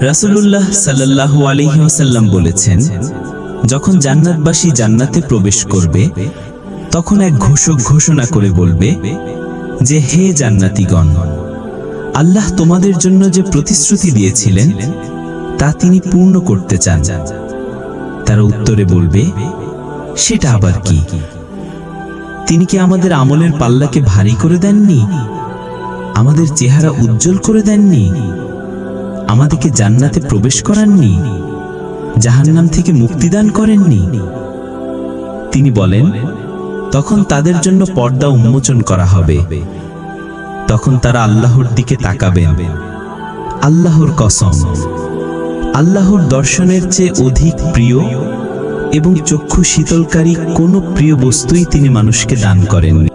রাসূলুল্লাহ সাল্লাল্লাহু আলাইহি বলেছেন, যখন জান্নাতবাসী জান্নাতে প্রবেশ করবে, তখন এক ঘোষক ঘোষণা করে বলবে যে, হে জান্নাতীগণ, আল্লাহ তোমাদের জন্য যে প্রতিশ্রুতি দিয়েছিলেন, তা তিনি পূর্ণ করতে চান। তারা উত্তরে বলবে, সেটা আবার কি? তিনি কি আমাদের আমলের পাল্লাকে ভারী করে দেননি? আমাদের চেহারা উজ্জ্বল করে দেননি? আমাদেরকে জান্নাতে প্রবেশ করাননি, জাহান্নাম থেকে মুক্তিদান করেননি। তিনি বলেন, তখন তাদের জন্য পর্দা উন্মোচন করা হবে। তখন তারা আল্লাহর দিকে তাকাবেন। আল্লাহর কসম। আল্লাহর দর্শনের চেয়ে অধিক প্রিয় এবং চক্ষু শীতলকারী কোনো প্রিয় বস্তুই তিনি মানুষকে দান করেননি।